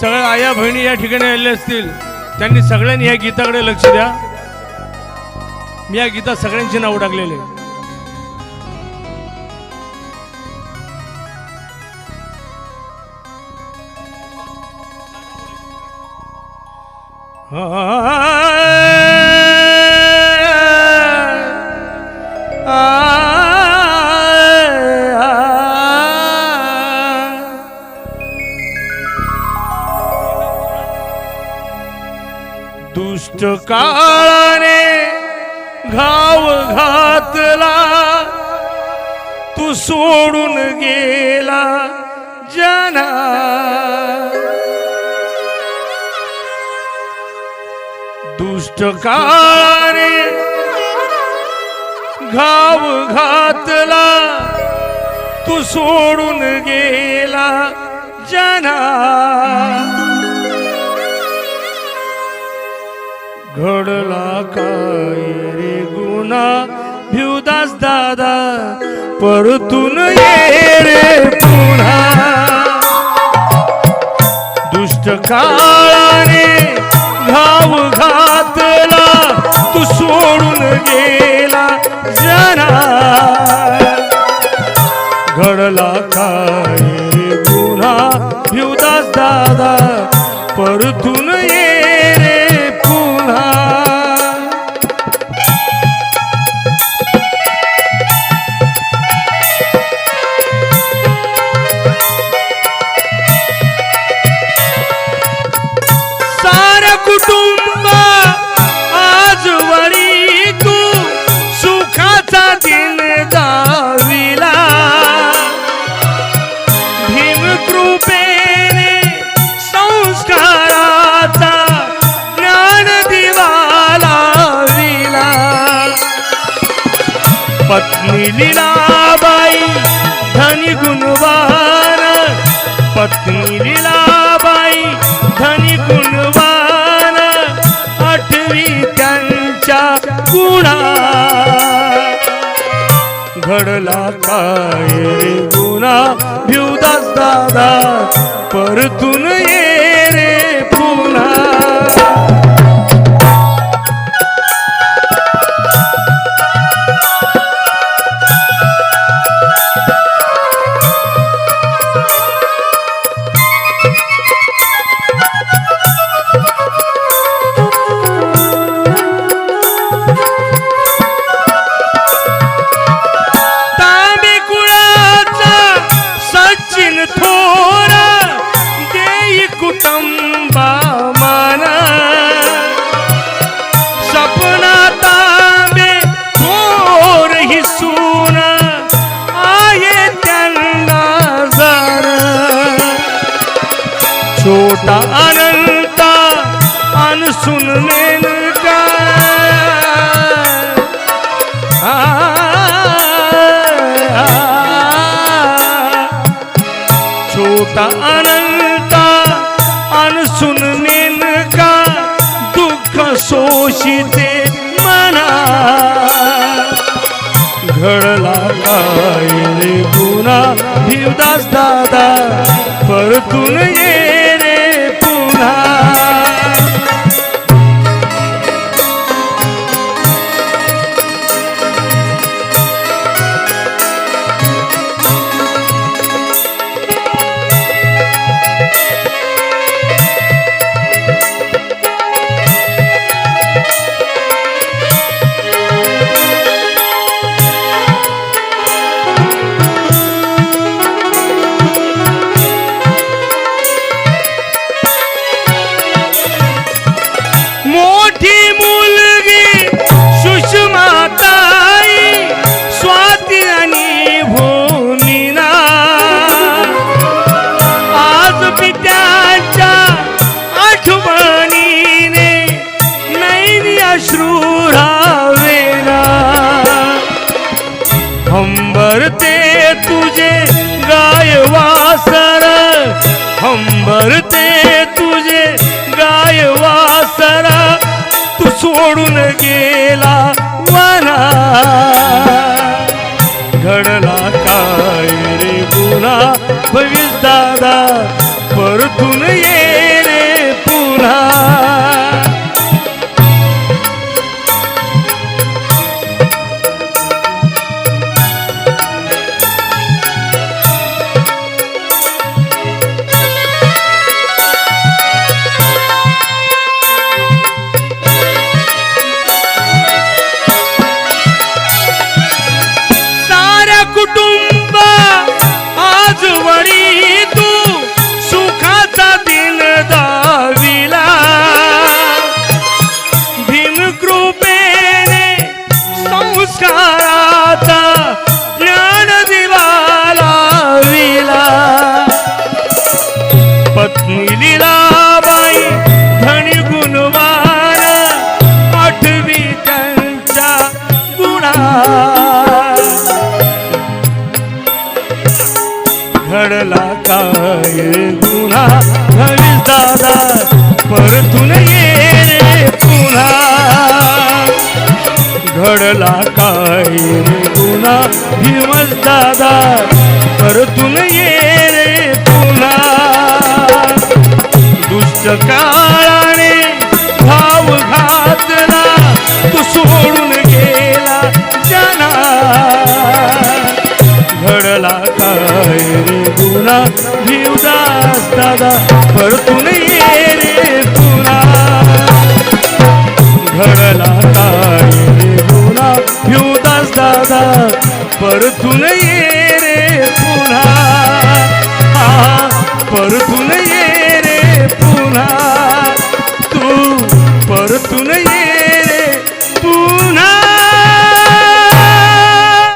सगळ्या आया बहिणी या ठिकाणी आलेल्या असतील. त्यांनी सगळ्यांनी या गीताकडे लक्ष द्या. मी या गीतात सगळ्यांची नाव टाकलेले दुष्ट काळाने घाव घातला. तू सोडून गेला जना. दुष्ट काळाने घाव घातला. तू सोडून गेला जना. घडला काय रे गुणा भिवदास दादा परतून ये रे पुन्हा. दुष्ट काळाने घाव घातला तू सोडून गेला जना घडला काय रे गुन्हा? भिवदास दादा परतून लीलाबाई धनी गुणवान. पत्नी लीलाबाई धनी गुणवान. आठवी त्यांच्या गुणा. घडला काय रे भिवदास दादा परतून ये छोटा अनंता अनसुन मेनका छोटा अनंता अनसुन नेनका दुख शोषिते मना। घडला काय गुना भिवदास दादा परतून ये हंबरते तुझे गाय वासर. हंबरते तुझे गाय वासर. तू सोडून गेला मना घडला काय रे गुन्हा भविष्य दादा परतून ये पुन्हा दिवस दादा परतून ये रे पुन्हा. दुष्ट काळाने भाव घातला तू सोडून गेला जाना घडला काय रे गुन्हा भिवदास दादा परतून ये रे पुन्हा. घडला काय रे गुन्हा भिवदास दादा परतून ये रे.